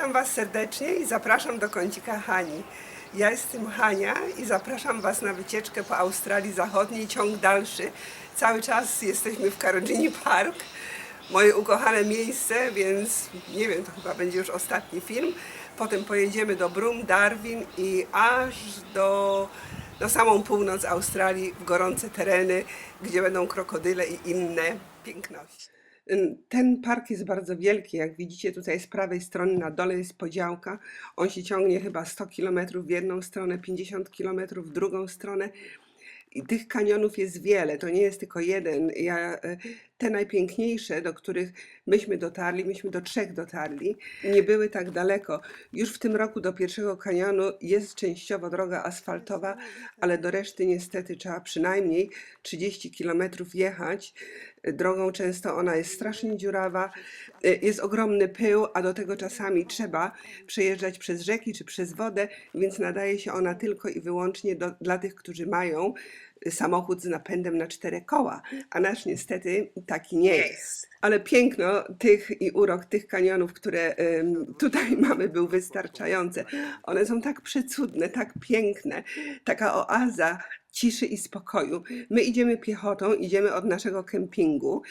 Witam Was serdecznie i zapraszam do kącika Hani. Ja jestem Hania i zapraszam Was na wycieczkę po Australii Zachodniej, ciąg dalszy. Cały czas jesteśmy w Karolini Park, moje ukochane miejsce, więc nie wiem, to chyba będzie już ostatni film. Potem pojedziemy do Brum, Darwin i aż do, do samą północ Australii, w gorące tereny, gdzie będą krokodyle i inne piękności. Ten park jest bardzo wielki, jak widzicie tutaj z prawej strony na dole jest podziałka. On się ciągnie chyba 100 km w jedną stronę, 50 km w drugą stronę. I tych kanionów jest wiele, to nie jest tylko jeden. Ja, e, te najpiękniejsze, do których myśmy dotarli, myśmy do trzech dotarli, nie były tak daleko. Już w tym roku do pierwszego kanionu jest częściowo droga asfaltowa, ale do reszty niestety trzeba przynajmniej 30 km jechać. Drogą często ona jest strasznie dziurawa, e, jest ogromny pył, a do tego czasami trzeba przejeżdżać przez rzeki czy przez wodę, więc nadaje się ona tylko i wyłącznie do, dla tych, którzy mają samochód z napędem na cztery koła, a nasz niestety taki nie jest. Ale piękno tych i urok tych kanionów, które tutaj mamy, był wystarczające. One są tak przecudne, tak piękne, taka oaza ciszy i spokoju. My idziemy piechotą, idziemy od naszego kempingu.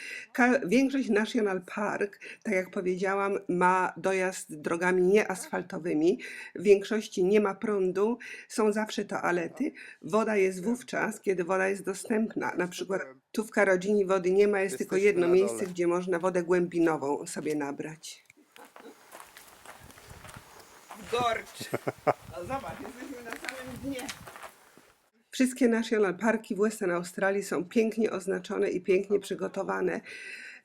Większość National Park, tak jak powiedziałam, ma dojazd drogami nieasfaltowymi. W większości nie ma prądu, są zawsze toalety. Woda jest wówczas, kiedy woda jest dostępna. Na przykład tu w Karodzini wody nie ma, jest tylko jedno miejsce, gdzie można wodę głębinową sobie nabrać. Gorcz. No zobacz, jesteśmy na samym dnie. Wszystkie national parki w Western Australii są pięknie oznaczone i pięknie przygotowane.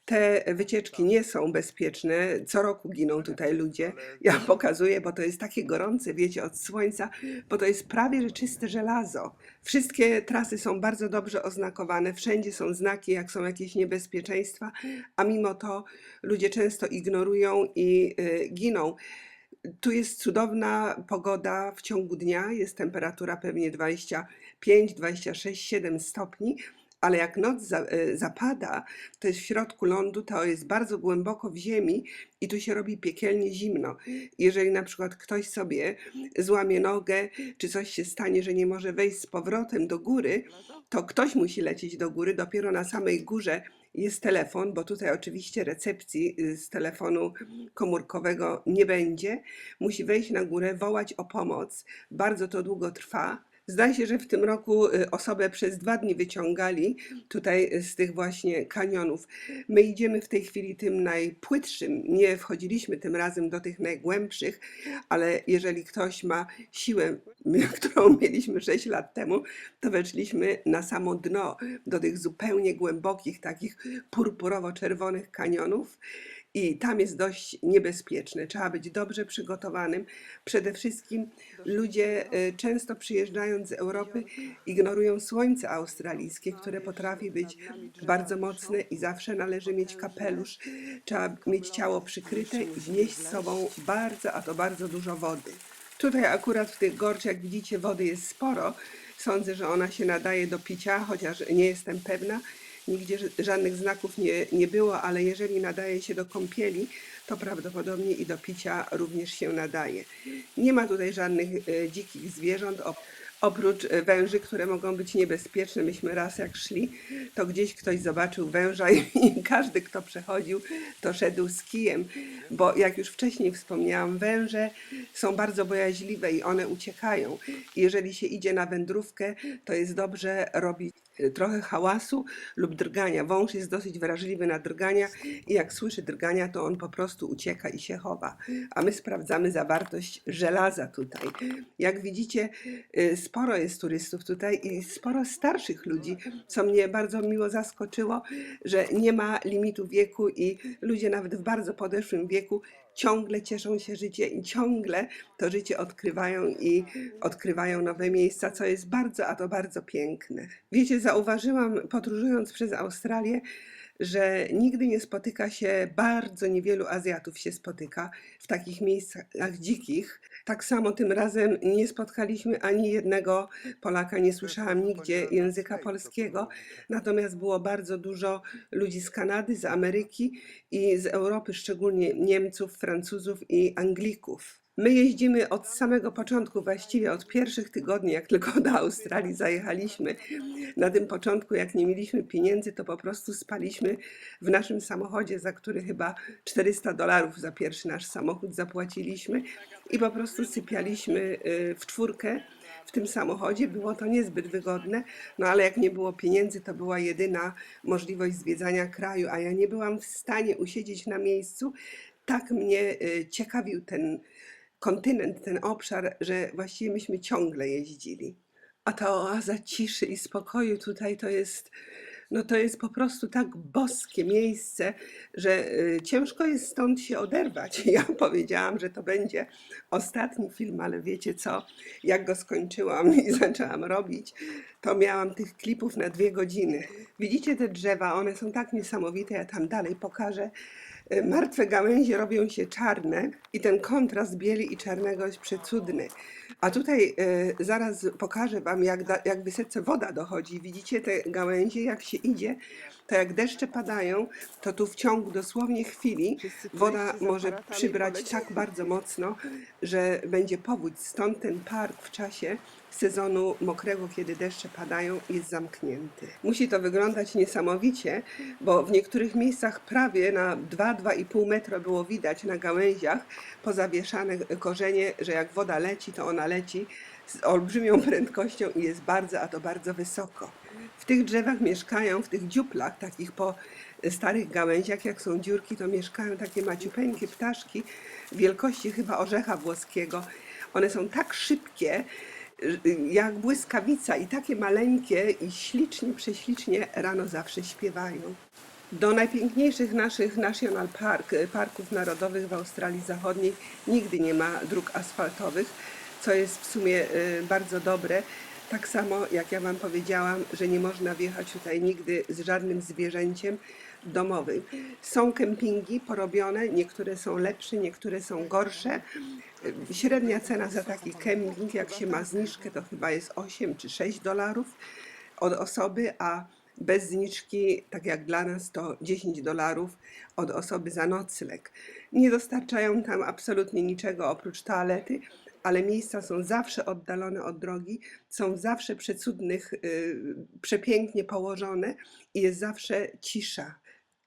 Te wycieczki nie są bezpieczne. Co roku giną tutaj ludzie. Ja pokazuję, bo to jest takie gorące, wiecie, od słońca, bo to jest prawie że czyste żelazo. Wszystkie trasy są bardzo dobrze oznakowane, wszędzie są znaki, jak są jakieś niebezpieczeństwa, a mimo to ludzie często ignorują i y, giną. Tu jest cudowna pogoda w ciągu dnia, jest temperatura pewnie 25, 26, 7 stopni, ale jak noc e, zapada, to jest w środku lądu, to jest bardzo głęboko w ziemi i tu się robi piekielnie zimno. Jeżeli na przykład ktoś sobie złamie nogę, czy coś się stanie, że nie może wejść z powrotem do góry, to ktoś musi lecieć do góry, dopiero na samej górze jest telefon, bo tutaj oczywiście recepcji y, z telefonu komórkowego nie będzie. Musi wejść na górę, wołać o pomoc. Bardzo to długo trwa. Zdaje się, że w tym roku y, osobę przez dwa dni wyciągali tutaj z tych właśnie kanionów. My idziemy w tej chwili tym najpłytszym. Nie wchodziliśmy tym razem do tych najgłębszych, ale jeżeli ktoś ma siłę, którą mieliśmy 6 lat temu, to weszliśmy na samo dno do tych zupełnie głębokich, takich purpurowo-czerwonych kanionów. I tam jest dość niebezpieczne. Trzeba być dobrze przygotowanym. Przede wszystkim ludzie e, często przyjeżdżając z Europy ignorują słońce australijskie, które potrafi być bardzo mocne i zawsze należy mieć kapelusz. Trzeba mieć ciało przykryte i wnieść z sobą bardzo, a to bardzo dużo wody. Tutaj akurat w tych gorczach, jak widzicie, wody jest sporo. Sądzę, że ona się nadaje do picia, chociaż nie jestem pewna. Nigdzie żadnych znaków nie, nie było, ale jeżeli nadaje się do kąpieli, to prawdopodobnie i do picia również się nadaje. Nie ma tutaj żadnych e, dzikich zwierząt, op- oprócz e, węży, które mogą być niebezpieczne. Myśmy raz jak szli, to gdzieś ktoś zobaczył węża i, każdy, kto przechodził, to szedł z kijem, bo jak już wcześniej wspomniałam, węże są bardzo bojaźliwe i one uciekają. Jeżeli się idzie na wędrówkę, to jest dobrze robić trochę hałasu lub drgania. Wąż jest dosyć wrażliwy na drgania i jak słyszy drgania, to on po prostu ucieka i się chowa. A my sprawdzamy zawartość żelaza tutaj. Jak widzicie, y, sporo jest turystów tutaj i sporo starszych ludzi, co mnie bardzo miło zaskoczyło, że nie ma limitu wieku i ludzie nawet w bardzo podeszłym wieku ciągle cieszą się życiem i ciągle to życie odkrywają i odkrywają nowe miejsca, co jest bardzo, a to bardzo piękne. Wiecie, zauważyłam podróżując przez Australię, że nigdy nie spotyka się, bardzo niewielu Azjatów się spotyka w takich miejscach dzikich. Tak samo tym razem nie spotkaliśmy ani jednego Polaka, nie słyszałam nigdzie języka polskiego, natomiast było bardzo dużo ludzi z Kanady, z Ameryki i z Europy, szczególnie Niemców, Francuzów i Anglików. My jeździmy od samego początku, właściwie od pierwszych tygodni, jak tylko do Australii zajechaliśmy. Na tym początku, jak nie mieliśmy pieniędzy, to po prostu spaliśmy w naszym samochodzie, za który chyba 400 dolarów za pierwszy nasz samochód zapłaciliśmy i po prostu sypialiśmy y, w czwórkę w tym samochodzie. Było to niezbyt wygodne, no ale jak nie było pieniędzy, to była jedyna możliwość zwiedzania kraju, a ja nie byłam w stanie usiedzieć na miejscu. Tak mnie y, ciekawił ten kontynent, ten obszar, że właściwie myśmy ciągle jeździli. A ta oaza ciszy i spokoju tutaj to jest, no to jest po prostu tak boskie miejsce, że y, ciężko jest stąd się oderwać. Ja powiedziałam, że to będzie ostatni film, ale wiecie co, jak go skończyłam i zaczęłam robić, to miałam tych klipów na dwie godziny. Widzicie te drzewa, one są tak niesamowite, ja tam dalej pokażę. Y, Martwe gałęzie robią się czarne i ten kontrast bieli i czarnego jest przecudny. A tutaj y, zaraz pokażę Wam, jak, da, jak wysoce woda dochodzi. Widzicie te gałęzie, jak się idzie, to jak deszcze padają, to tu w ciągu dosłownie chwili woda może przybrać tak bardzo mocno, że będzie powódź. Stąd ten park w czasie sezonu mokrego, kiedy deszcze padają, jest zamknięty. Musi to wyglądać niesamowicie, bo w niektórych miejscach prawie na 2-2,5 metra było widać na gałęziach pozawieszane korzenie, że jak woda leci, to ona leci z olbrzymią prędkością i jest bardzo, a to bardzo wysoko. W tych drzewach mieszkają, w tych dziuplach, takich po starych gałęziach, jak są dziurki, to mieszkają takie maciupeńkie ptaszki wielkości chyba orzecha włoskiego. One są tak szybkie, jak błyskawica i takie maleńkie i ślicznie, prześlicznie rano zawsze śpiewają. Do najpiękniejszych naszych National Park, parków narodowych w Australii Zachodniej nigdy nie ma dróg asfaltowych, co jest w sumie y, bardzo dobre. Tak samo jak ja Wam powiedziałam, że nie można wjechać tutaj nigdy z żadnym zwierzęciem domowym. Są kempingi porobione, niektóre są lepsze, niektóre są gorsze. Średnia cena za taki kemping, jak się ma zniżkę, to chyba jest 8 czy 6 dolarów od osoby, a bez zniżki, tak jak dla nas, to 10 dolarów od osoby za nocleg. Nie dostarczają tam absolutnie niczego oprócz toalety, ale miejsca są zawsze oddalone od drogi, są zawsze przecudnych, y, przepięknie położone i jest zawsze cisza.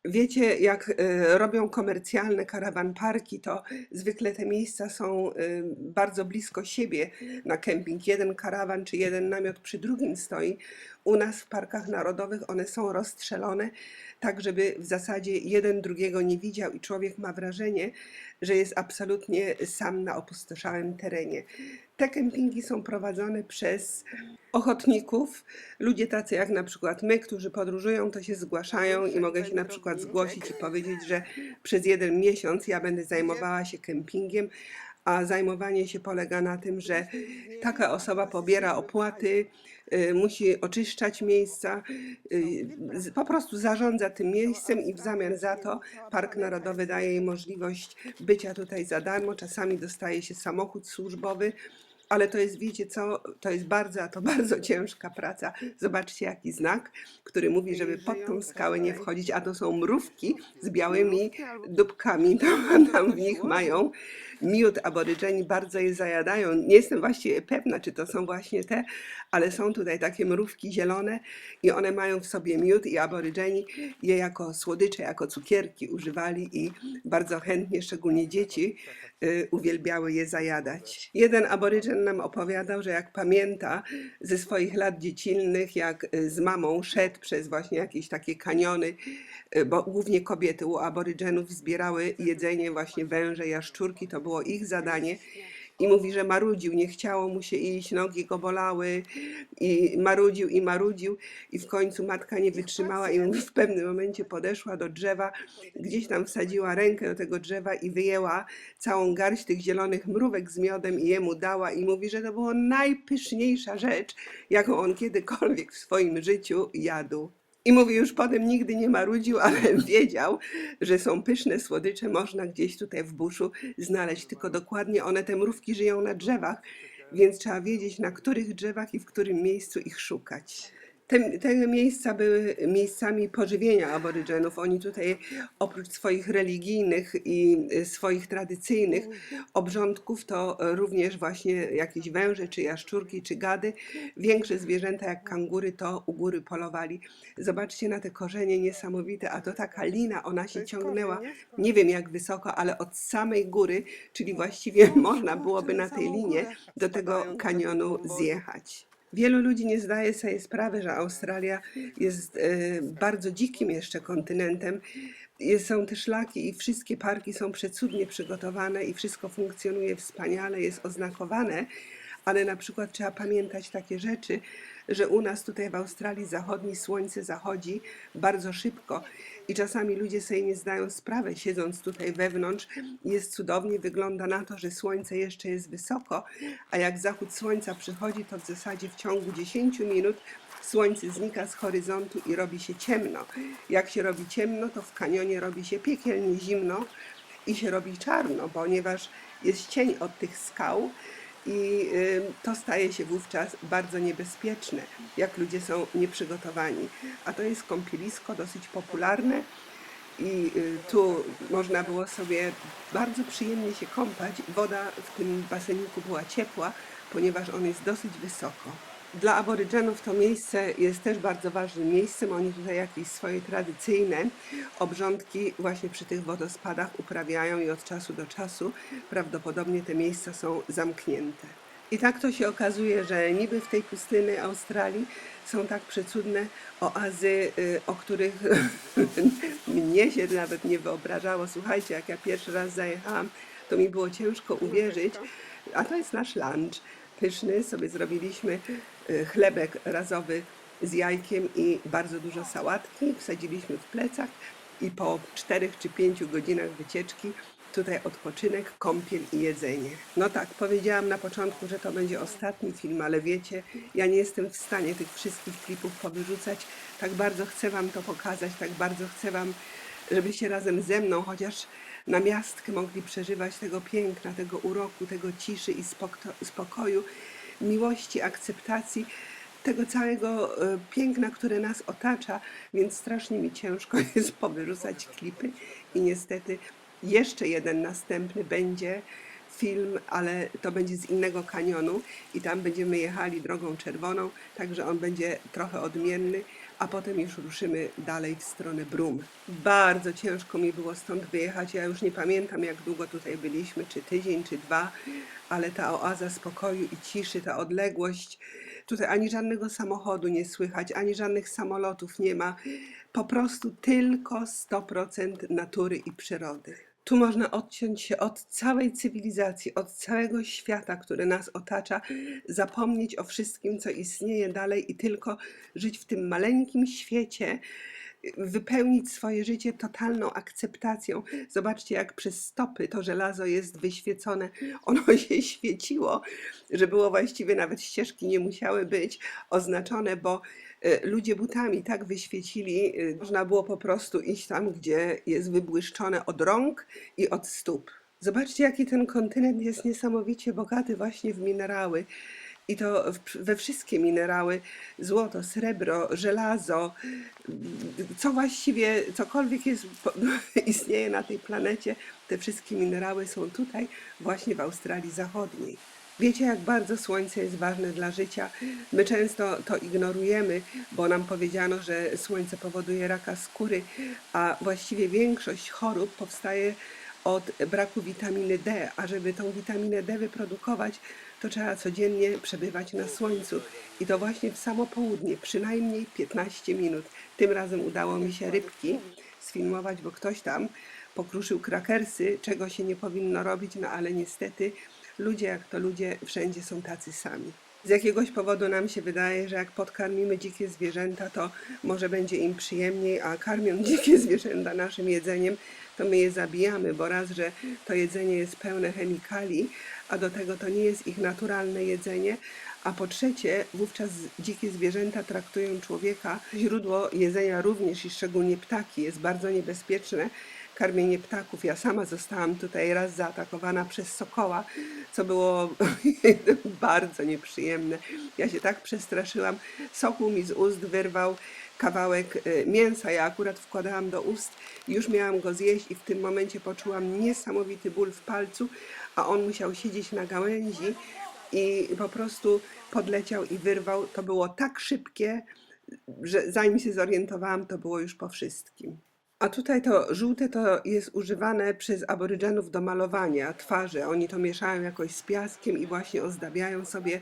Wiecie, jak y, robią komercjalne karawan parki, to zwykle te miejsca są y, bardzo blisko siebie na kemping. Jeden karawan czy jeden namiot przy drugim stoi. U nas w parkach narodowych one są rozstrzelone, tak żeby w zasadzie jeden drugiego nie widział i człowiek ma wrażenie, że jest absolutnie sam na opustoszałym terenie. Te kempingi są prowadzone przez ochotników. Ludzie tacy jak na przykład my, którzy podróżują, to się zgłaszają i mogę się na przykład zgłosić i powiedzieć, że przez jeden miesiąc ja będę zajmowała się kempingiem, a zajmowanie się polega na tym, że taka osoba pobiera opłaty, y, musi oczyszczać miejsca, y, po prostu zarządza tym miejscem i w zamian za to Park Narodowy daje jej możliwość bycia tutaj za darmo. Czasami dostaje się samochód służbowy. Ale to jest, wiecie co, to jest bardzo, a to bardzo ciężka praca. Zobaczcie jaki znak, który mówi, żeby pod tą skałę nie wchodzić, a to są mrówki z białymi dupkami, tam, tam w nich mają miód, aborygeni bardzo je zajadają. Nie jestem właściwie pewna, czy to są właśnie te, ale są tutaj takie mrówki zielone i one mają w sobie miód i aborygeni je jako słodycze, jako cukierki używali i bardzo chętnie, szczególnie dzieci, y, uwielbiały je zajadać. Jeden aborygen nam opowiadał, że jak pamięta ze swoich lat dziecinnych, jak y, z mamą szedł przez właśnie jakieś takie kaniony, y, bo głównie kobiety u aborygenów zbierały jedzenie, właśnie węże, jaszczurki, to było ich zadanie. I mówi, że marudził, nie chciało mu się iść, nogi go bolały i marudził i marudził i w końcu matka nie wytrzymała i w pewnym momencie podeszła do drzewa, gdzieś tam wsadziła rękę do tego drzewa i wyjęła całą garść tych zielonych mrówek z miodem i jemu dała i mówi, że to była najpyszniejsza rzecz, jaką on kiedykolwiek w swoim życiu jadł. I mówi, już potem nigdy nie marudził, ale wiedział, że są pyszne słodycze, można gdzieś tutaj w buszu znaleźć, tylko dokładnie one, te mrówki żyją na drzewach, więc trzeba wiedzieć, na których drzewach i w którym miejscu ich szukać. Te, te miejsca były miejscami pożywienia aborygenów. Oni tutaj oprócz swoich religijnych i y, swoich tradycyjnych obrządków, to również właśnie jakieś węże, czy jaszczurki, czy gady. Większe zwierzęta jak kangury to u góry polowali. Zobaczcie na te korzenie niesamowite, a to taka lina, ona się ciągnęła nie wiem jak wysoko, ale od samej góry, czyli właściwie można byłoby na tej linie do tego kanionu zjechać. Wielu ludzi nie zdaje sobie sprawy, że Australia jest e, bardzo dzikim jeszcze kontynentem. Są te szlaki i wszystkie parki są przecudnie przygotowane i wszystko funkcjonuje wspaniale, jest oznakowane, ale na przykład trzeba pamiętać takie rzeczy, że u nas tutaj w Australii Zachodniej słońce zachodzi bardzo szybko i czasami ludzie sobie nie zdają sprawy, siedząc tutaj wewnątrz, jest cudownie, wygląda na to, że słońce jeszcze jest wysoko, a jak zachód słońca przychodzi, to w zasadzie w ciągu 10 minut słońce znika z horyzontu i robi się ciemno. Jak się robi ciemno, to w kanionie robi się piekielnie zimno i się robi czarno, ponieważ jest cień od tych skał i y, to staje się wówczas bardzo niebezpieczne, jak ludzie są nieprzygotowani. A to jest kąpielisko dosyć popularne i y, tu można było sobie bardzo przyjemnie się kąpać. Woda w tym baseniku była ciepła, ponieważ on jest dosyć wysoko. Dla aborygenów to miejsce jest też bardzo ważnym miejscem. Oni tutaj jakieś swoje tradycyjne obrządki właśnie przy tych wodospadach uprawiają i od czasu do czasu prawdopodobnie te miejsca są zamknięte. I tak to się okazuje, że niby w tej pustyni Australii są tak przecudne oazy, y, o których mnie się nawet nie wyobrażało. Słuchajcie, jak ja pierwszy raz zajechałam, to mi było ciężko uwierzyć, a to jest nasz lunch pyszny. Sobie zrobiliśmy chlebek razowy z jajkiem i bardzo dużo sałatki. Wsadziliśmy w plecak i po czterech czy pięciu godzinach wycieczki tutaj odpoczynek, kąpiel i jedzenie. No tak, powiedziałam na początku, że to będzie ostatni film, ale wiecie, ja nie jestem w stanie tych wszystkich klipów powyrzucać. Tak bardzo chcę Wam to pokazać, tak bardzo chcę Wam, żebyście razem ze mną chociaż na miastkę mogli przeżywać tego piękna, tego uroku, tego ciszy i spokto- spokoju, miłości, akceptacji tego całego e, piękna, które nas otacza, więc strasznie mi ciężko jest powyrzucać klipy i niestety jeszcze jeden następny będzie film, ale to będzie z innego kanionu i tam będziemy jechali drogą czerwoną, także on będzie trochę odmienny, a potem już ruszymy dalej w stronę Brum. Bardzo ciężko mi było stąd wyjechać, ja już nie pamiętam jak długo tutaj byliśmy, czy tydzień, czy dwa, ale ta oaza spokoju i ciszy, ta odległość, Tutaj ani żadnego samochodu nie słychać, ani żadnych samolotów nie ma. Po prostu tylko 100% natury i przyrody. Tu można odciąć się od całej cywilizacji, od całego świata, który nas otacza, zapomnieć o wszystkim, co istnieje dalej i tylko żyć w tym maleńkim świecie, wypełnić swoje życie totalną akceptacją. Zobaczcie, jak przez stopy to żelazo jest wyświecone. Ono się świeciło, że było właściwie nawet ścieżki nie musiały być oznaczone, bo ludzie butami tak wyświecili, e, można było po prostu iść tam, gdzie jest wybłyszczone od rąk i od stóp. Zobaczcie, jaki ten kontynent jest niesamowicie bogaty właśnie w minerały. I to we wszystkie minerały, złoto, srebro, żelazo, co właściwie, cokolwiek jest, istnieje na tej planecie, te wszystkie minerały są tutaj, właśnie w Australii Zachodniej. Wiecie, jak bardzo słońce jest ważne dla życia. My często to ignorujemy, bo nam powiedziano, że słońce powoduje raka skóry, a właściwie większość chorób powstaje od braku witaminy D, a żeby tą witaminę D wyprodukować, to trzeba codziennie przebywać na słońcu i to właśnie w samo południe, przynajmniej 15 minut. Tym razem udało mi się rybki sfilmować, bo ktoś tam pokruszył krakersy, czego się nie powinno robić, no ale niestety ludzie jak to ludzie wszędzie są tacy sami. Z jakiegoś powodu nam się wydaje, że jak podkarmimy dzikie zwierzęta, to może będzie im przyjemniej, a karmiąc dzikie zwierzęta naszym jedzeniem, to my je zabijamy, bo raz, że to jedzenie jest pełne chemikali, a do tego to nie jest ich naturalne jedzenie, a po trzecie, wówczas dzikie zwierzęta traktują człowieka, źródło jedzenia również i szczególnie ptaki jest bardzo niebezpieczne. Karmienie ptaków. Ja sama zostałam tutaj raz zaatakowana przez sokoła, co było bardzo nieprzyjemne. Ja się tak przestraszyłam. Sokół mi z ust wyrwał kawałek y, mięsa. Ja akurat wkładałam do ust już miałam go zjeść i w tym momencie poczułam niesamowity ból w palcu, a on musiał siedzieć na gałęzi i po prostu podleciał i wyrwał. To było tak szybkie, że zanim się zorientowałam, to było już po wszystkim. A tutaj to żółte to jest używane przez aborygenów do malowania twarzy. Oni to mieszają jakoś z piaskiem i właśnie ozdabiają sobie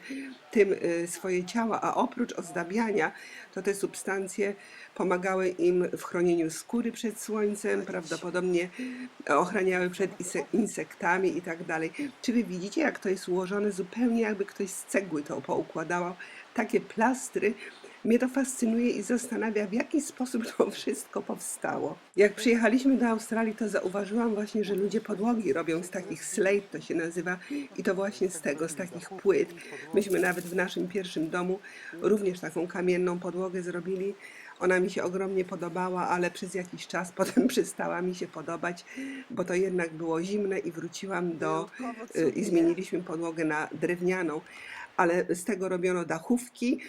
tym y, swoje ciała. A oprócz ozdabiania, to te substancje pomagały im w chronieniu skóry przed słońcem, prawdopodobnie ochraniały przed insektami i tak dalej. Czy wy widzicie, jak to jest ułożone zupełnie jakby ktoś z cegły to poukładał? Takie plastry. Mnie to fascynuje i zastanawia, w jaki sposób to wszystko powstało. Jak przyjechaliśmy do Australii, to zauważyłam właśnie, że ludzie podłogi robią z takich slate, to się nazywa, i to właśnie z tego, z takich płyt. Myśmy nawet w naszym pierwszym domu również taką kamienną podłogę zrobili. Ona mi się ogromnie podobała, ale przez jakiś czas potem przestała mi się podobać, bo to jednak było zimne i wróciłam do y, i zmieniliśmy podłogę na drewnianą, ale z tego robiono dachówki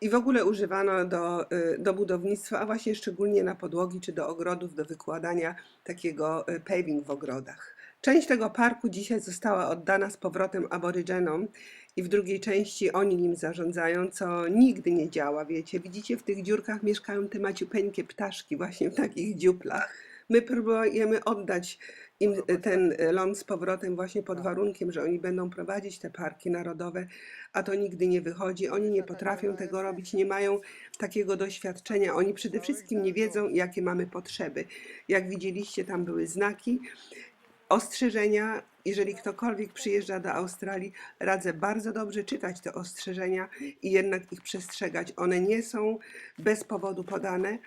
i w ogóle używano do, y, do budownictwa, a właśnie szczególnie na podłogi czy do ogrodów, do wykładania takiego y, paving w ogrodach. Część tego parku dzisiaj została oddana z powrotem aborygenom i w drugiej części oni nim zarządzają, co nigdy nie działa, wiecie. Widzicie, w tych dziurkach mieszkają te maciupeńkie ptaszki właśnie w takich dziuplach. My próbujemy oddać im ten ląd z powrotem właśnie pod warunkiem, że oni będą prowadzić te parki narodowe, a to nigdy nie wychodzi. Oni nie potrafią tego robić, nie mają takiego doświadczenia. Oni przede wszystkim nie wiedzą, jakie mamy potrzeby. Jak widzieliście, tam były znaki, ostrzeżenia. Jeżeli ktokolwiek przyjeżdża do Australii, radzę bardzo dobrze czytać te ostrzeżenia i jednak ich przestrzegać. One nie są bez powodu podane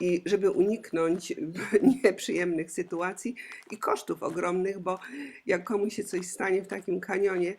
i żeby uniknąć nieprzyjemnych sytuacji i kosztów ogromnych, bo jak komuś się coś stanie w takim kanionie,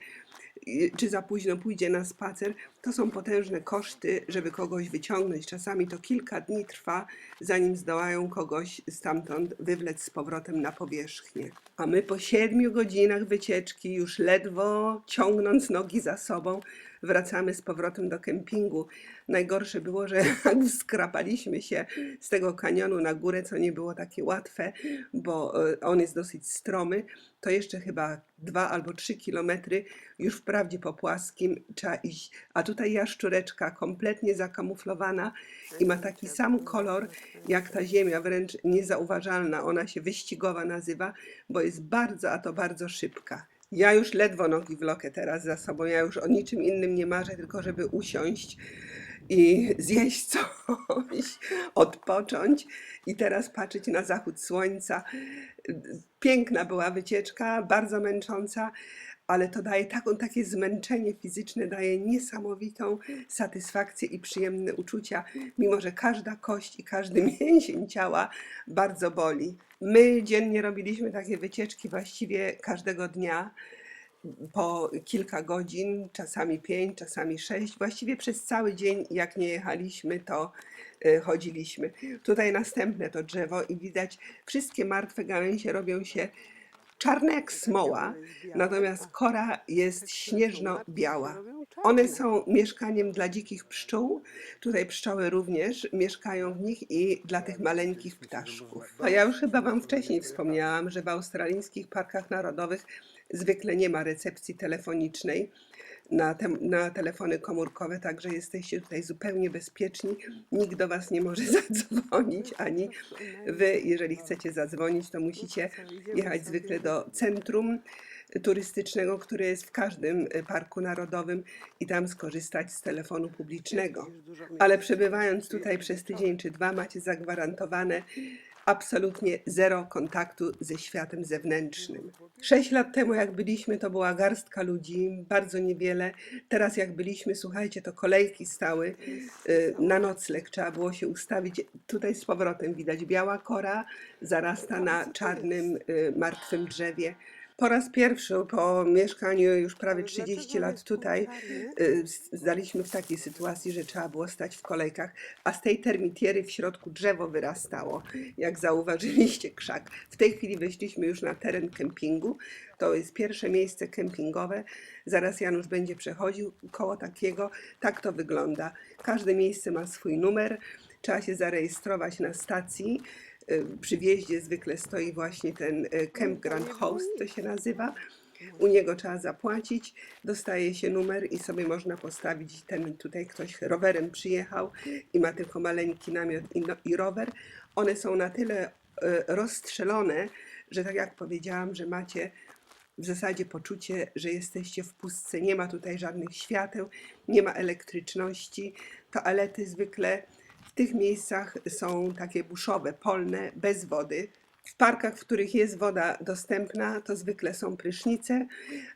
czy za późno pójdzie na spacer, to są potężne koszty, żeby kogoś wyciągnąć. Czasami to kilka dni trwa, zanim zdołają kogoś stamtąd wywlec z powrotem na powierzchnię. A my po siedmiu godzinach wycieczki, już ledwo ciągnąc nogi za sobą, wracamy z powrotem do kempingu. Najgorsze było, że skrapaliśmy się z tego kanionu na górę, co nie było takie łatwe, bo e, on jest dosyć stromy, to jeszcze chyba dwa albo trzy kilometry już wprawdzie po płaskim trzeba iść. A tutaj jaszczureczka kompletnie zakamuflowana i ma taki sam kolor jak ta ziemia, wręcz niezauważalna. Ona się wyścigowa nazywa, bo jest bardzo, a to bardzo szybka. Ja już ledwo nogi wlokę teraz za sobą. Ja już o niczym innym nie marzę, tylko żeby usiąść i zjeść coś, odpocząć i teraz patrzeć na zachód słońca. Piękna była wycieczka, bardzo męcząca, ale to daje taką, takie zmęczenie fizyczne, daje niesamowitą satysfakcję i przyjemne uczucia, mimo że każda kość i każdy mięsień ciała bardzo boli. My dziennie robiliśmy takie wycieczki właściwie każdego dnia po kilka godzin, czasami pięć, czasami sześć. Właściwie przez cały dzień, jak nie jechaliśmy, to y, chodziliśmy. Tutaj następne to drzewo i widać wszystkie martwe gałęzie robią się czarne jak smoła, natomiast kora jest śnieżno-biała. One są mieszkaniem dla dzikich pszczół. Tutaj pszczoły również mieszkają w nich i dla tych maleńkich ptaszków. A ja już chyba Wam wcześniej wspomniałam, że w australijskich parkach narodowych zwykle nie ma recepcji telefonicznej na, te, na telefony komórkowe, także jesteście tutaj zupełnie bezpieczni. Nikt do Was nie może zadzwonić, ani Wy, jeżeli chcecie zadzwonić, to musicie jechać zwykle do centrum turystycznego, które jest w każdym y, parku narodowym i tam skorzystać z telefonu publicznego. Ale przebywając tutaj przez tydzień czy dwa, macie zagwarantowane absolutnie zero kontaktu ze światem zewnętrznym. Sześć lat temu, jak byliśmy, to była garstka ludzi, bardzo niewiele. Teraz, jak byliśmy, słuchajcie, to kolejki stały y, na nocleg, trzeba było się ustawić. Tutaj z powrotem widać biała kora zarasta na czarnym, y, martwym drzewie. Po raz pierwszy po mieszkaniu już prawie 30 lat tutaj y, zdaliśmy w takiej sytuacji, że trzeba było stać w kolejkach, a z tej termitiery w środku drzewo wyrastało, jak zauważyliście krzak. W tej chwili weszliśmy już na teren kempingu. To jest pierwsze miejsce kempingowe. Zaraz Janusz będzie przechodził koło takiego. Tak to wygląda. Każde miejsce ma swój numer. Trzeba się zarejestrować na stacji. Y, Przy wjeździe zwykle stoi właśnie ten y, campground host, to się nazywa. U niego trzeba zapłacić, dostaje się numer i sobie można postawić ten tutaj ktoś rowerem przyjechał i ma tylko maleńki namiot i, no, i rower. One są na tyle e, rozstrzelone, że tak jak powiedziałam, że macie w zasadzie poczucie, że jesteście w pustce. Nie ma tutaj żadnych świateł, nie ma elektryczności. Toalety zwykle tych miejscach są takie buszowe, polne, bez wody. W parkach, w których jest woda dostępna, to zwykle są prysznice,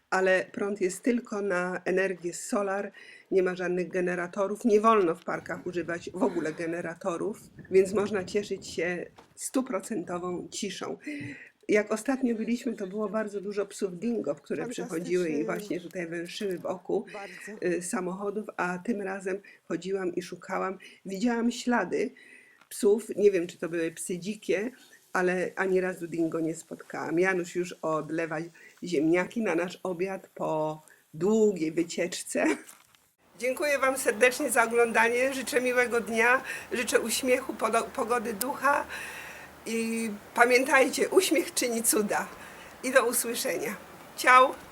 ale prąd jest tylko na energię z solar, nie ma żadnych generatorów. Nie wolno w parkach używać w ogóle generatorów, więc można cieszyć się stuprocentową ciszą. Jak ostatnio byliśmy, to było bardzo dużo psów dingo, które przychodziły i właśnie tutaj węszyły wokół Bardzo. y, samochodów, a tym razem chodziłam i szukałam. Widziałam ślady psów, nie wiem czy to były psy dzikie, ale ani razu dingo nie spotkałam. Janusz już odlewa ziemniaki na nasz obiad po długiej wycieczce. Dziękuję Wam serdecznie za oglądanie. Życzę miłego dnia, życzę uśmiechu, pogody ducha i pamiętajcie, uśmiech czyni cuda. I do usłyszenia. Ciao!